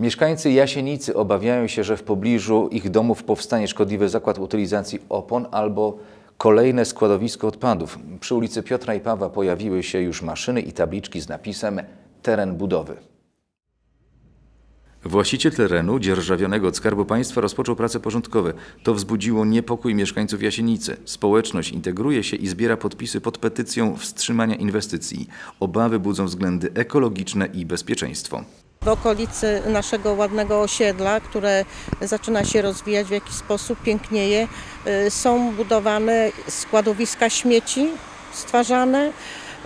Mieszkańcy Jasienicy obawiają się, że w pobliżu ich domów powstanie szkodliwy zakład utylizacji opon albo kolejne składowisko odpadów. Przy ulicy Piotra i Pawła pojawiły się już maszyny i tabliczki z napisem teren budowy. Właściciel terenu dzierżawionego od Skarbu Państwa rozpoczął prace porządkowe. To wzbudziło niepokój mieszkańców Jasienicy. Społeczność integruje się i zbiera podpisy pod petycją wstrzymania inwestycji. Obawy budzą względy ekologiczne i bezpieczeństwo. W okolicy naszego ładnego osiedla, które zaczyna się rozwijać w jakiś sposób, pięknieje. Y, Są budowane składowiska śmieci stwarzane,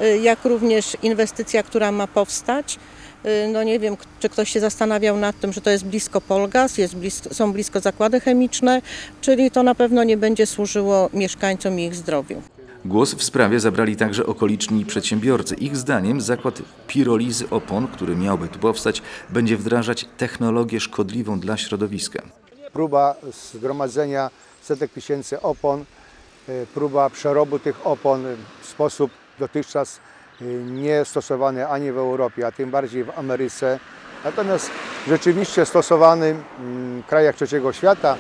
y, jak również inwestycja, która ma powstać. Y, No nie wiem, czy ktoś się zastanawiał nad tym, że to jest blisko Polgaz, jest blisko, są blisko zakłady chemiczne, czyli to na pewno nie będzie służyło mieszkańcom i ich zdrowiu. Głos w sprawie zabrali także okoliczni przedsiębiorcy. Ich zdaniem zakład pirolizy opon, który miałby tu powstać, będzie wdrażać technologię szkodliwą dla środowiska. próba zgromadzenia setek tysięcy opon, y, próba przerobu tych opon w sposób dotychczas y, nie stosowany ani w Europie, a tym bardziej w Ameryce. Natomiast rzeczywiście stosowany mm, w krajach trzeciego świata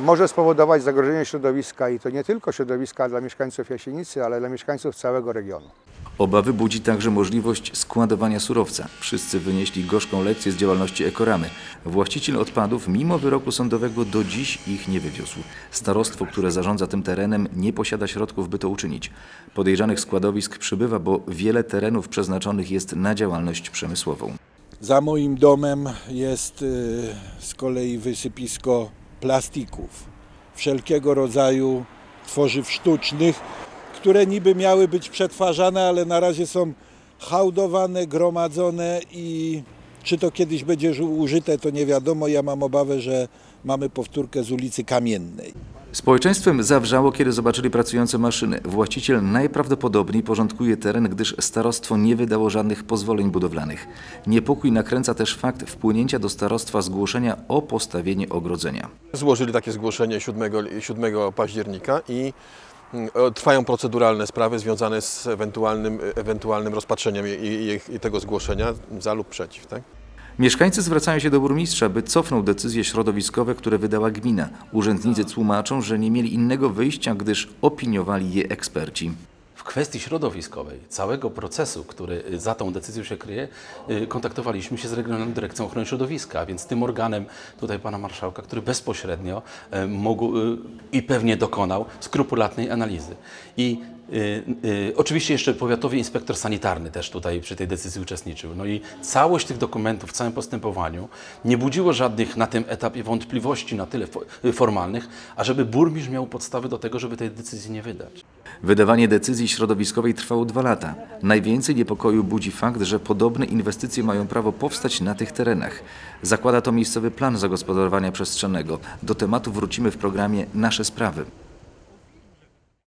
może spowodować zagrożenie środowiska i to nie tylko środowiska dla mieszkańców Jasienicy, ale dla mieszkańców całego regionu. Obawy budzi także możliwość składowania surowca. Wszyscy wynieśli gorzką lekcję z działalności Ekoramy. Właściciel odpadów, mimo wyroku sądowego, do dziś ich nie wywiózł. Starostwo, które zarządza tym terenem, nie posiada środków, by to uczynić. Podejrzanych składowisk przybywa, bo wiele terenów przeznaczonych jest na działalność przemysłową. Za moim domem jest y, z kolei wysypisko plastików, wszelkiego rodzaju tworzyw sztucznych, które niby miały być przetwarzane, ale na razie są hałdowane, gromadzone i czy to kiedyś będzie użyte, to nie wiadomo. Ja mam obawę, że mamy powtórkę z ulicy Kamiennej. Społeczeństwem zawrzało, kiedy zobaczyli pracujące maszyny. Właściciel najprawdopodobniej porządkuje teren, gdyż starostwo nie wydało żadnych pozwoleń budowlanych. Niepokój nakręca też fakt wpłynięcia do starostwa zgłoszenia o postawienie ogrodzenia. Złożyli takie zgłoszenie 7, 7 października i trwają proceduralne sprawy związane z ewentualnym, ewentualnym rozpatrzeniem i, i, i tego zgłoszenia za lub przeciw. Tak? Mieszkańcy zwracają się do burmistrza, by cofnął decyzje środowiskowe, które wydała gmina. Urzędnicy tłumaczą, że nie mieli innego wyjścia, gdyż opiniowali je eksperci. W kwestii środowiskowej, całego procesu, który za tą decyzją się kryje, y, kontaktowaliśmy się z Regionalną Dyrekcją Ochrony Środowiska, więc tym organem tutaj pana marszałka, który bezpośrednio y, mógł y, i pewnie dokonał skrupulatnej analizy. I y, y, oczywiście jeszcze powiatowy inspektor sanitarny też tutaj przy tej decyzji uczestniczył. No i całość tych dokumentów w całym postępowaniu nie budziło żadnych na tym etapie wątpliwości na tyle fo- formalnych, ażeby burmistrz miał podstawy do tego, żeby tej decyzji nie wydać. Wydawanie decyzji środowiskowej trwało dwa lata. Najwięcej niepokoju budzi fakt, że podobne inwestycje mają prawo powstać na tych terenach. Zakłada to miejscowy plan zagospodarowania przestrzennego. Do tematu wrócimy w programie Nasze Sprawy.